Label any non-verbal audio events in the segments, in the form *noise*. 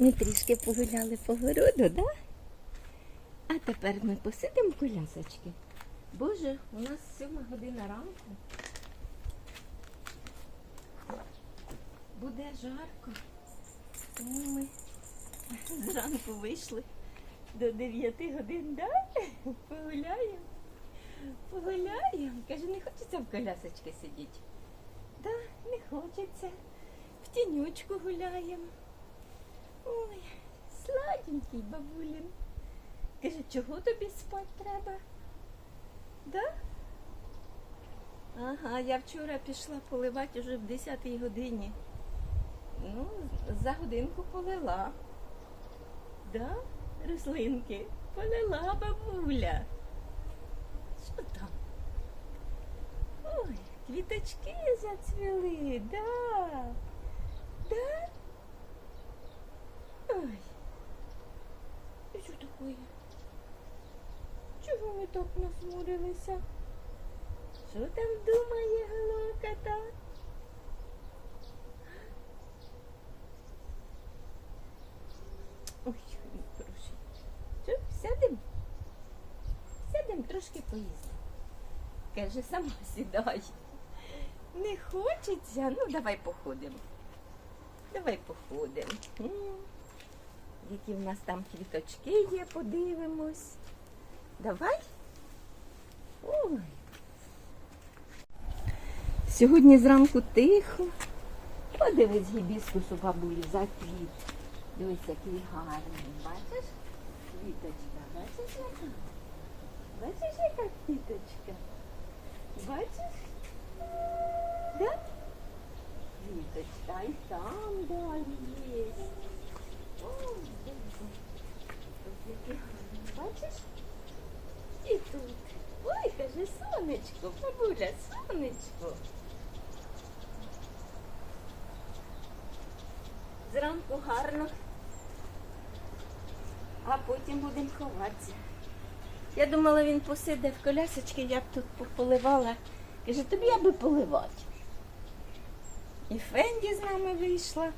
Ми трішки погуляли по городу, да? А тепер ми посидимо колясочки. Боже, у нас сьома година ранку. Буде жарко. Тому ми зранку вийшли до 9 годин, да? Погуляємо. Погуляємо. Каже, не хочеться в колясочці сидіти. Да, не хочеться. В тінючку гуляємо. Ой, сладенький бабулін. Каже, чого тобі спати треба? Да? Ага, я вчора пішла поливати вже в 10 годині. Ну, за годинку полила. Да, рослинки? Полила бабуля. Що там? Ой, квіточки зацвіли, да. Да? Ой. І що таке? Чого ви так насмурилися? Що там думає голокота? Ой, мій хороший. Що, сядемо? Сядемо трошки поїсти. Каже, сама сідай. Не хочеться? Ну, давай походимо. Давай походимо. Які в нас там квіточки є, подивимось. Давай. Ой. Сьогодні зранку тихо. Подивись гібіскус у бабулі заквіт. Дивись, який гарний. Бачиш? Квіточка, бачиш яка? Бачиш, яка квіточка? Бачиш? Да? Квіточка, і там далі є. Ой. Гарний. Бачиш? І тут. Ой, каже, сонечко, бабуля, сонечко. Зранку гарно, а потім будемо ховатися. Я думала, він посиде в колясочки, я б тут поливала. Каже, тобі аби поливати. І Фенді з нами вийшла.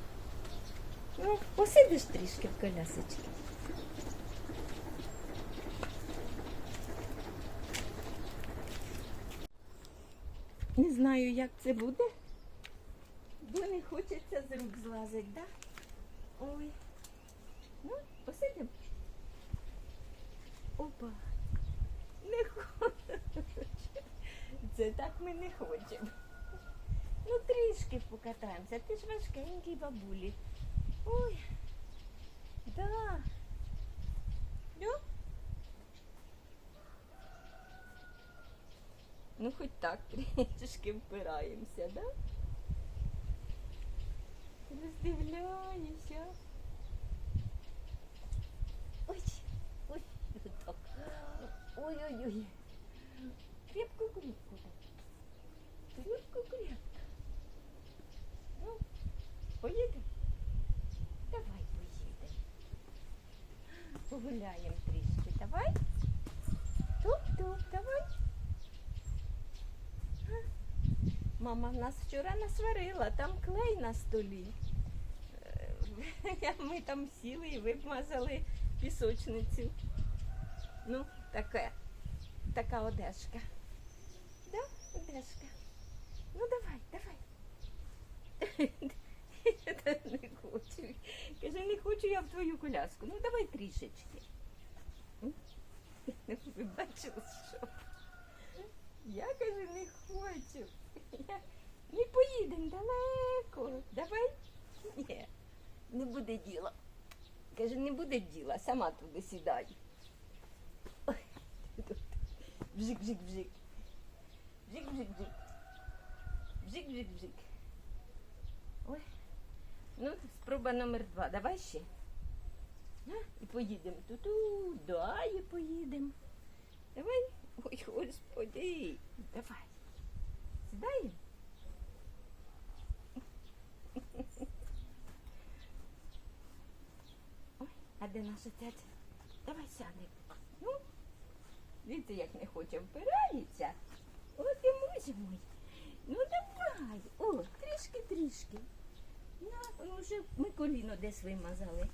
Ну, посидиш трішки в колясочки. Знаю, як це буде, бо не хочеться з рук злазить, да? Ой. Ну, посидимо. Опа. Не хоче. Це так ми не хочемо. Ну, трішки покатаємося. Ти ж важкенький бабулі. Ой. Да. Льо? Ну, хоч так трішки впираємося, да? Роздивляюся. Ой, ой, так. Ой-ой-ой. Крепко, крепко так. Крепко, крепко. Ну, поїдемо? Давай поїдемо. Погуляємо трішки, давай. Тук-тук, давай. Мама нас вчора насварила, там клей на столі. Е, *laughs* Ми там сіли і вимазали пісочницю. Ну, таке, така одежка. Да, одежка. Ну давай, давай. *laughs* Я не хочу. Каже, не хочу я в твою коляску. Ну давай трішечки. *laughs* Ви бачили, що? Я каже, не хочу. Не поїдемо далеко. Давай. Ні, не буде діла. Каже, не буде діла, сама туди сідай. Ой, тут. Бжик, бжик, бжик. Бжик, бжик, бжик. Бжик, бжик, бжик. Ой. Ну, спроба номер два. Давай ще. А, і поїдемо. Ту-ту, далі поїдемо. Давай. Ой, господи. Давай. Сідаємо? Ой, а де наша тетя? Давай сядемо. Ну, дивіться, як не хоче впирається. От і музі мой. Ну давай. О, трішки-трішки. На, ну вже ми коліно десь вимазали.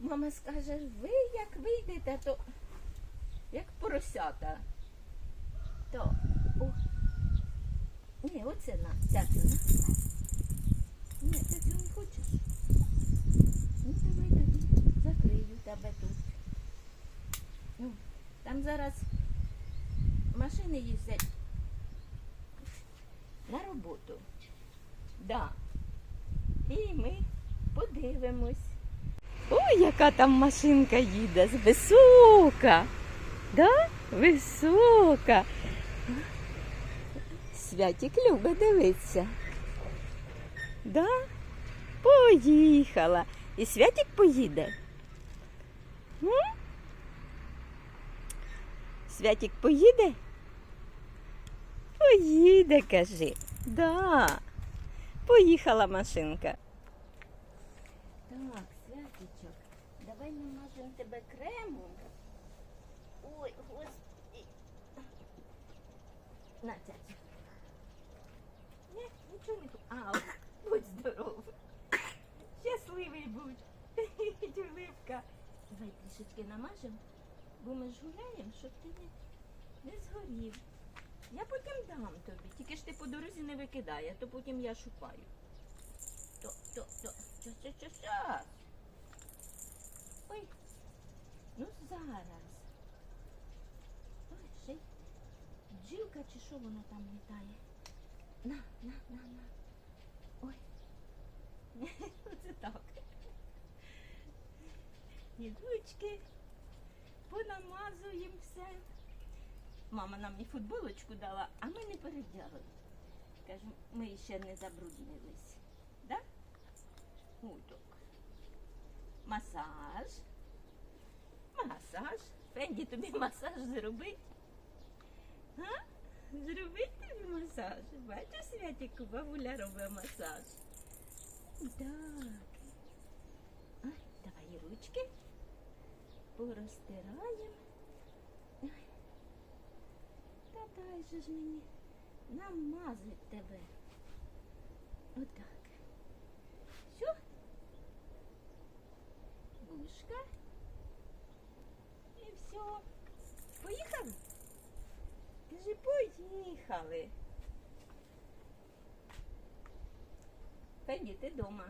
Мама скаже, ви як вийдете, то як поросята. То. Ні, оце на. Цяцю на. Ні, цяцю не хочеш. Ну, давай тоді закрию тебе тут. Ну, там зараз машини їздять на роботу. Да. І ми подивимось. Ой, яка там машинка їде, висока. Да? Висока. Святік любить дивитися. Да? Поїхала. І Святік поїде. М? Святік поїде? Поїде, кажи. Да. Поїхала машинка. Так, Святічок, давай намажемо тебе кремом. Ой, господи. На, цяцю. Ні, нічого не ху- А, будь здоров. Щасливий будь. Тюлипка. Давай трішечки намажемо, бо ми ж гуляємо, щоб ти не, не згорів. Я потім дам тобі, тільки ж ти по дорозі не викидай, а то потім я шукаю. То, то, то, щас, щас, щас, щас. Ой, ну зараз. Ой, ще й бджілка чи що воно там літає. На, на, на, на. Ой. *laughs* Оце так. Ігручки. Понамазуємо все. Мама нам і футболочку дала, а ми не передягли. Кажу, ми ще не забруднились. Да? Так. Масаж. Масаж. Фенді тобі масаж зробить. Зробить масаж. Бачиш, Святіку, бабуля робить масаж. Так. А, давай ручки. Порозтираємо. Ой. Та дай же ж мені намазать тебе. Отак. Все. Вушка. І все. Поїхали? Кажи, поїхали. Фенді, ти вдома.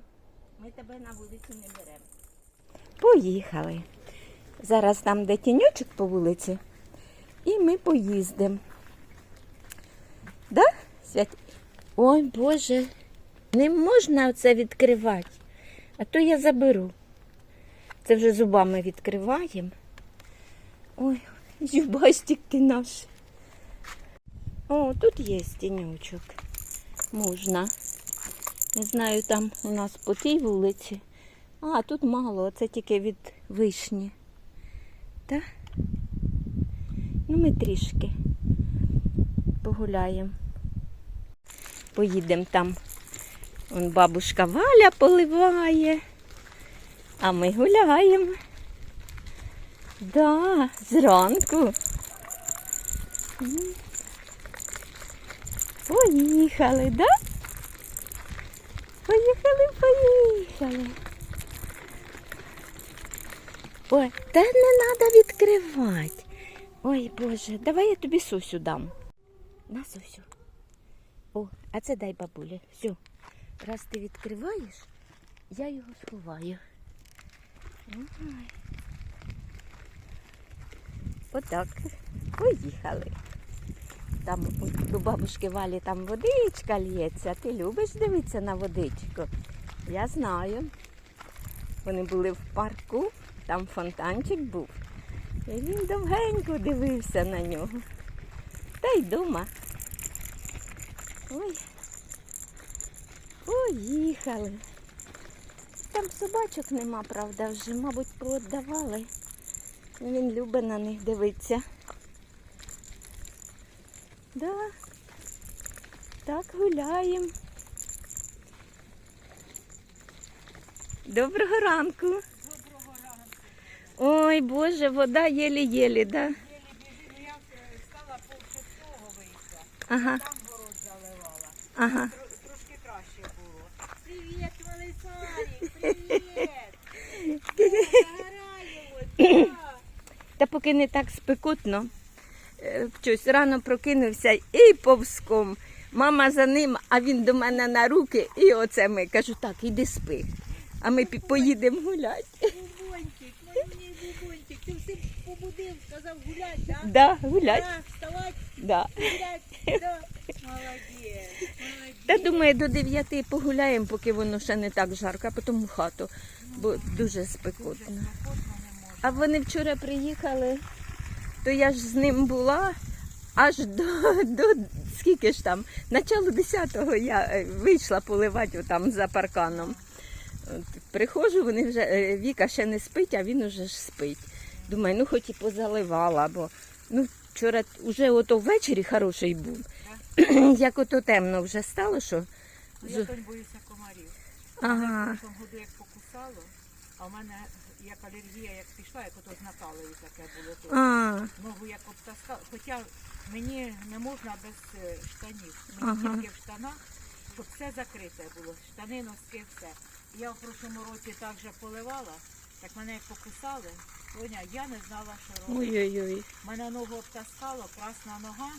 Ми тебе на вулицю не беремо. Поїхали. Зараз там де тіньочок по вулиці. І ми поїздимо. Да, Свят? Ой, Боже, не можна це відкривати, а то я заберу. Це вже зубами відкриваємо. Ой, зубастики наші. О, тут є тіньочок. Можна. Не знаю, там у нас по тій вулиці. А, тут мало, це тільки від вишні. Так? Ну, ми трішки погуляємо. Поїдемо там. Вон бабушка Валя поливає, а ми гуляємо. Да, зранку. Поїхали, да? Поїхали, поїхали. Ой, та не треба відкривати. Ой, Боже, давай я тобі сусю дам. На сусю. О, а це дай бабулі. Все. Раз ти відкриваєш, я його сховаю. Ой. Отак. Поїхали. Там у- бабушки Валі там водичка лється. Ти любиш дивитися на водичку? Я знаю. Вони були в парку, там фонтанчик був. І він довгенько дивився на нього. Та й дома. Ой. Поїхали. Там собачок нема, правда, вже, мабуть, пооддавали. Він любить на них дивитися. Да. Так гуляємо. Доброго ранку. Доброго ранку. Ой, Боже, вода єлі-єлі, да? Єлі біжи, ну я стала пол шостого вийшла. Ага, Там город заливала. ага. Трошки краще було. Привіт, Малисарі, привіт! *laughs* поки не так спекотно, щось рано прокинувся і повзком. Мама за ним, а він до мене на руки, і оце ми. Кажу, так, іди спи. А ми поїдемо гуляти. Бубончик, мій бубончик, ти всім побудив, сказав гулять, да? Да, гулять. Да, вставать, Да. гулять, да. Молодець, молодець. Та думаю, до 9 погуляємо, поки воно ще не так жарко, а потім в хату, бо дуже спекотно. А вони вчора приїхали, то я ж з ним була аж до, до скільки ж там, начало 10-го я е, вийшла поливати там за парканом. От, приходжу, вони вже, е, Віка ще не спить, а він уже ж спить. Думаю, ну хоч і позаливала, бо ну, вчора вже ото ввечері хороший був. *clears throat* Як ото темно вже стало, що. Ну, я тонь боюся комарів. Ага. Мене в тому году як покусало, а в мене як алергія, як як ото з Наталею таке було. то А, Ногу як обтаскала. Хоча мені не можна без е, штанів. Мені Ага. тільки в штанах, щоб все закрите було. Штани, носки, все. Я в прошлому році так же поливала, так мене як покусали. Тоня, я не знала, що робити. ой-ой-ой. Мене ногу обтаскало, красна нога,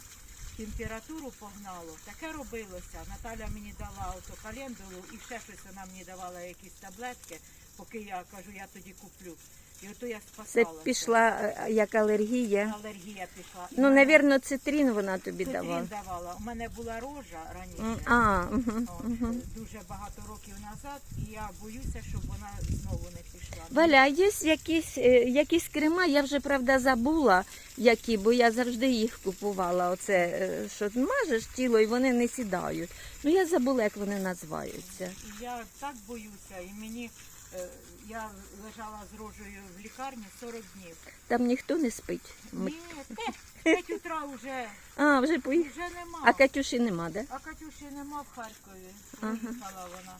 температуру погнало. Таке робилося. Наталя мені дала ото календулу і ще щось вона мені давала якісь таблетки, поки я кажу, я тоді куплю. І ото я Це спасалася. пішла е, як алергія. Алергія пішла. І Ну, мене навірно, цитрин вона тобі цитрин давала. давала. У мене була рожа раніше. А, угу, От, угу. Дуже багато років назад, і я боюся, щоб вона знову не пішла. Валя, є якісь, е, якісь крема, я вже правда забула, які, бо я завжди їх купувала. Оце, е, що мажеш тіло і вони не сідають. Ну я забула, як вони називаються. І Я так боюся, і мені е, я лежала з рожею в лікарні 40 днів. Там ніхто не спить. Ні, 5 *laughs* утра вже, А, вже поїхали. вже нема. А Катюші нема, де? А Катюші нема в Харкові. Ага. Вона.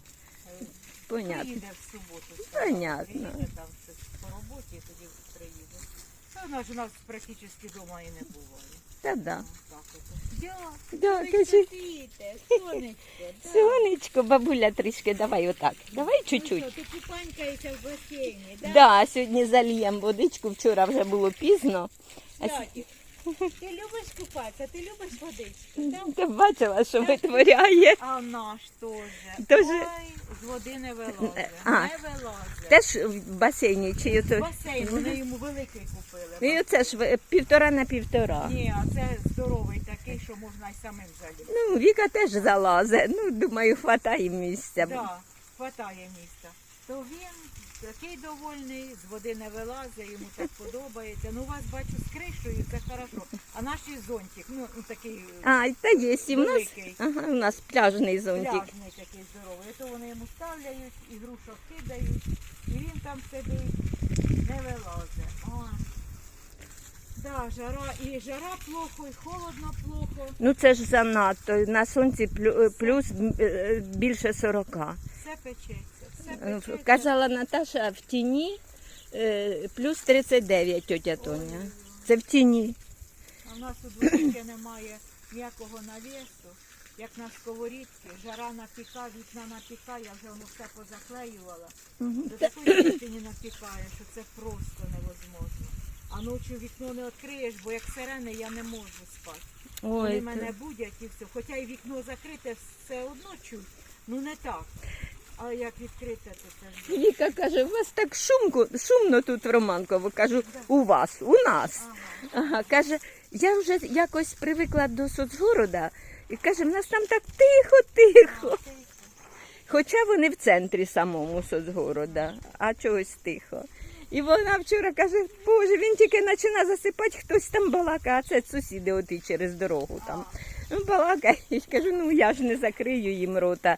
е, Понятно. Приїде в суботу. сказала. Понятно. Приїде там щось по роботі, тоді приїде. Та вона ж у нас практично вдома і не буває. Та да. Так Да, кажи. сонечко. бабуля, трішки, давай отак. Давай Ну чуть-чуть. Ти купанькаєшся в басейні, да? Да, сьогодні зальємо водичку, вчора вже було пізно. А Кстати, Ти любиш купатися, ти любиш водичку. Ти бачила, що витворяє. А наш теж. Ой, з води не вилазить. А. Не вилазить. Теж в басейні чи ото. Басейн, вони йому великий купили. Ну і оце ж півтора на півтора. Ні, а це здоровий такий, що можна й самим залізти. Ну, Віка теж залазить. Ну, думаю, хватає місця. Так, хватає місця. То він такий довольний, з води не вилазить, йому так подобається. Ну, у вас бачу з кришею, це хорошо. А наш і зонтик, ну ну, такий А, та є і в нас. великий. Ага, у нас пляжний зонтик. Пляжний такий здоровий. То вони йому ставляють, і грушок кидають, і він там сидить, не вилазить. Ой. Да, жара, і жара плохо, і холодно плохо. Ну це ж занадто. На сонці плю- плюс е, більше 40. Все Е, печеться. Казала Наташа, в тіні е, плюс 39 тетя Тоня. Це в тіні. А в нас у дворі ще немає ніякого навісу, як на сковорідці. Жара напіка, вікна напіка, я вже воно все позаклеювала. До такої степені напікає, що це просто невозможно. А ночі вікно не відкриєш, бо як сирени я не можу спати. Вони мене будять і все. Хоча і вікно закрите, все одно чуть. Ну не так. А як відкрите, то це. Віка каже, у вас так шумко, шумно тут в Романково. Кажу, у вас, у нас. Ага. Ага, каже, я вже якось привикла до соцгорода. І каже, в нас там так тихо, тихо. Тихо. Хоча вони в центрі самому соцгорода, а чогось тихо. І вона вчора каже, боже, він тільки починає засипати, хтось там балакає, а це сусіди оті через дорогу там. Ну, балакають, кажу, ну я ж не закрию їм рота.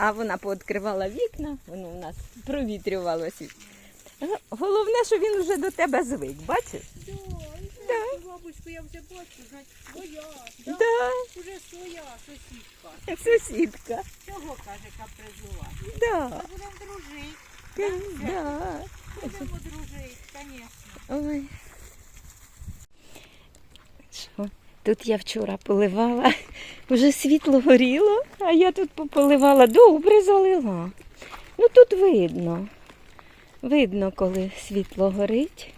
А, вона пооткривала вікна, воно у нас провітрювалося. Головне, що він вже до тебе звик, бачиш? Да, да. Бабушку, я вже бачу, значить, своя. Да? Да, Уже своя сусідка. сусідка. Чого каже капризувати? Да, Ми будемо дружити. ка- да. Будемо дружити, звісно. Ой. Що? Тут я вчора поливала, *laughs* вже світло горіло, а я тут пополивала, добре залила. Ну тут видно. Видно, коли світло горить.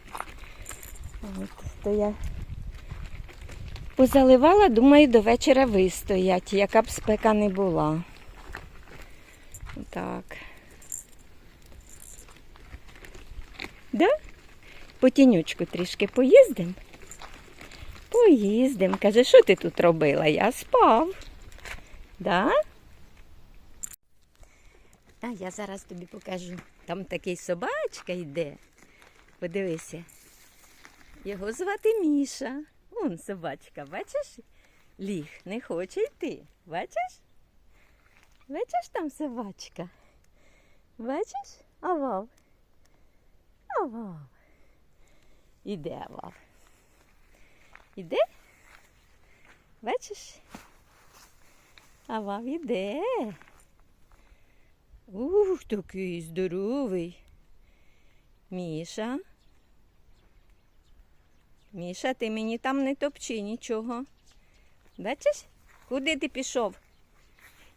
От, то я позаливала, думаю, до вечора вистоять, яка б спека не була. Так. Да? По тінючку трішки поїздим? Поїздим. Каже, що ти тут робила? Я спав. Да? А я зараз тобі покажу. Там такий собачка йде. Подивися. Його звати Міша. Вон собачка, бачиш? Ліг, не хоче йти. Бачиш? Бачиш там собачка? Бачиш? Авав. Авав. Іде авав. Іде? Бачиш? Авав іде. Ух, такий здоровий. Міша. Міша, ти мені там не топчи нічого. Бачиш? Куди ти пішов?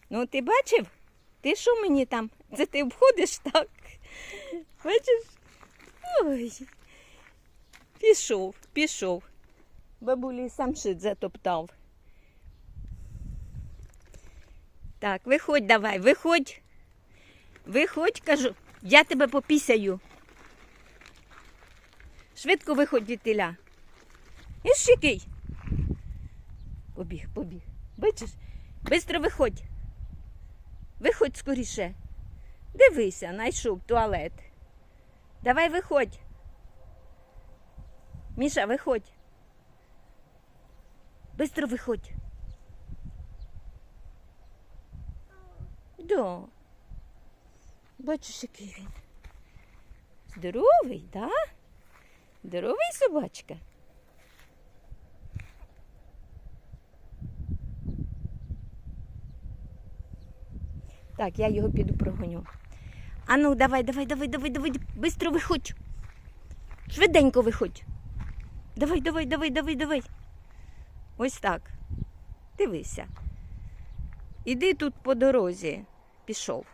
Ну, ти бачив? Ти що мені там? Це ти обходиш так? Бачиш? Ой. Пішов, пішов. Бабулі сам шит затоптав. Так, виходь давай, виходь. Виходь, кажу, я тебе попісяю. Швидко виходь від теля. Іш? Побіг, побіг. Бачиш? Бистро виходь. Виходь скоріше. Дивися, знайшов туалет. Давай виходь. Міша, виходь. Бистро виходь. Да. Бачиш, який він. Здоровий? Да? Здоровий собачка. Так, я його піду прогоню. А ну, давай, давай, давай, давай, давай, бистро виходь. Швиденько виходь. Давай, давай, давай, давай, давай. Ось так. Дивися. Іди тут по дорозі. Пішов.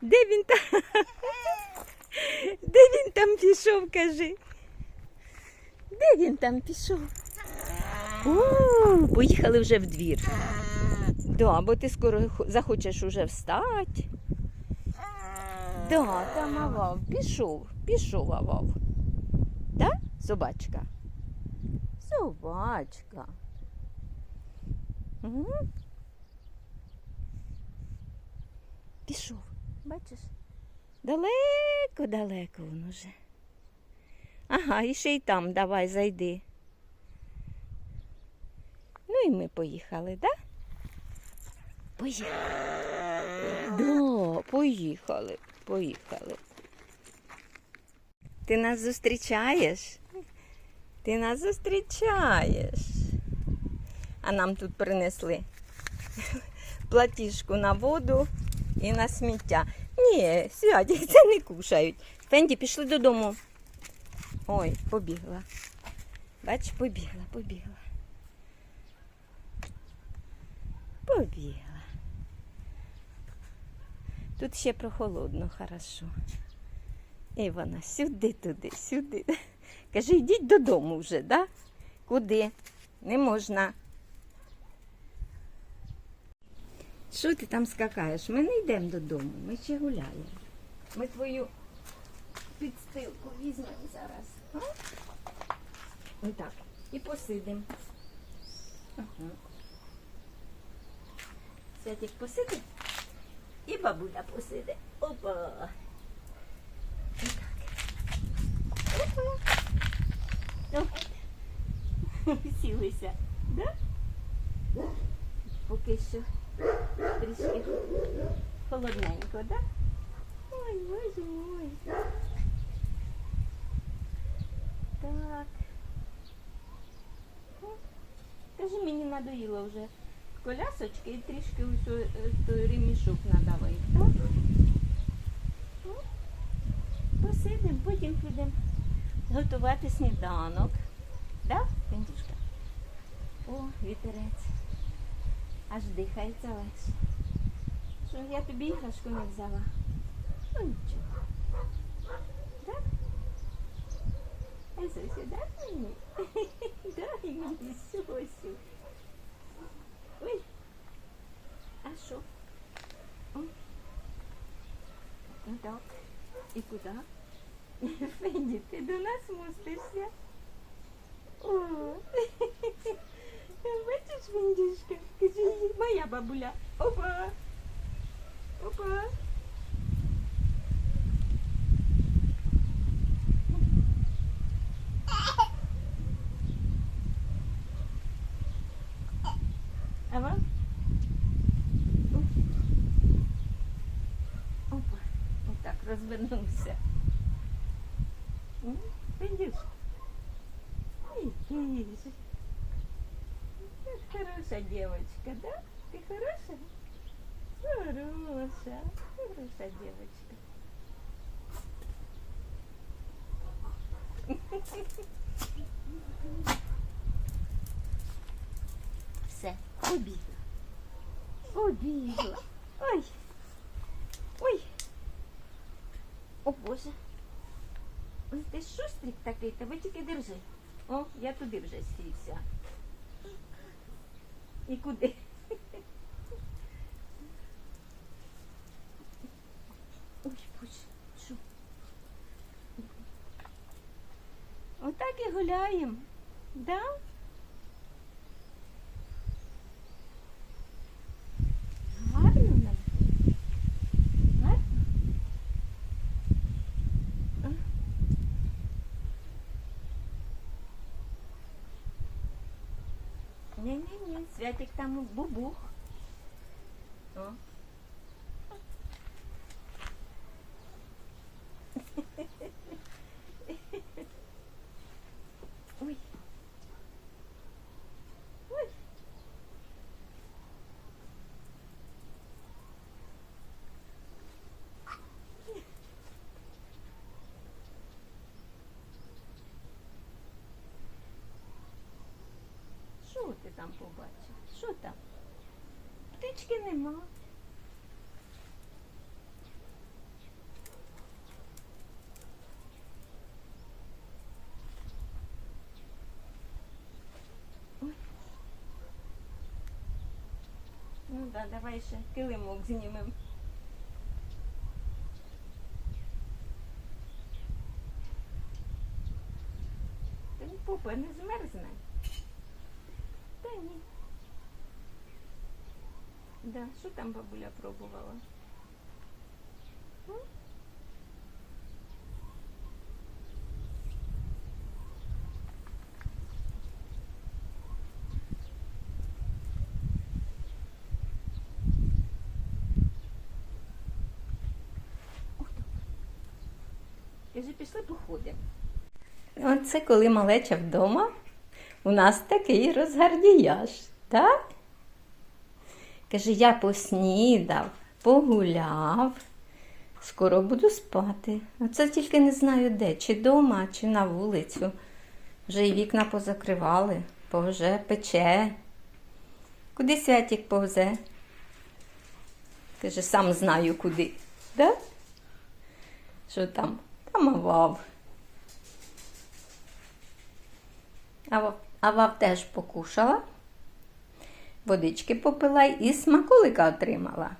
Де він там? *laughs* Де він там пішов, кажи? Де він там пішов? О, поїхали вже в двір. Да, бо ти скоро захочеш уже встати. Да, там авав. Пішов, пішов авав. Да, собачка? Собачка. Угу. Пішов, бачиш? Далеко, далеко він уже. Ага, і ще й там давай зайди. Ну і ми поїхали, так? Да? Поїхали. Да, поїхали, поїхали. Ти нас зустрічаєш? Ти нас зустрічаєш. А нам тут принесли *laughs* платіжку на воду і на сміття. Ні, сядь, *laughs* це не кушають. Фенді, пішли додому. Ой, побігла. Бач, побігла, побігла. Побігла. Тут ще прохолодно, хорошо. І вона сюди, туди, сюди. *laughs* Каже, йдіть додому вже, да? Куди? Не можна. Що ти там скакаєш? Ми не йдемо додому, ми ще гуляємо. Ми твою підстилку візьмемо зараз. А? Отак. І посидимо. Ага. Святик посидить і бабуля посиде. Опа. Отак. Опа. Сілися. Да? Поки що трішки холодненько, да? Ой, боже мой. Так. Кажи, мені надоїло вже колясочки і трішки ось е, той ремішок надавай, так? Посидимо, потім підемо готувати сніданок. Да, Пендюшка? О, вітерець. Аж дихається легше. Що я тобі іграшку не взяла? Ну нічого. Так? Сосю, дай мені. *laughs* Дай мені сосю. Ой. А що? Ну так. І куди? Фенді, ти до нас мустишся. О, бачиш, Фендюшка? Кажи, моя бабуля. Опа. Опа. хорошая девочка, да? Ты хорошая? Хорошая. Хорошая девочка. Все, побігла. Побігла. Ой. Ой. О Боже. Ой, ти шустрик такий, тебе тільки держи. О, я туди вже сівся. І куди? Ой, що? Отак і гуляємо. Да? Гарно нам. Гарно? А? Ні-ні-ні, Святик там бубух. О. Ой. Ой. Що ти там побачив? Що там? Птички нема. Ну да, давай ще килимок знімемо. Попа не змерзне. Та ні. Да, що там бабуля пробувала? Ти. Каже, пішли походимо. Оце коли малеча вдома, у нас такий розгардіяж, так? Каже, я поснідав, погуляв, скоро буду спати. Оце тільки не знаю де, чи вдома, чи на вулицю. Вже й вікна позакривали, повже пече. Куди святік повзе? Каже, сам знаю куди. Да? Що там? Там авав. Ава, Авав теж покушала, водички попила і смаколика отримала.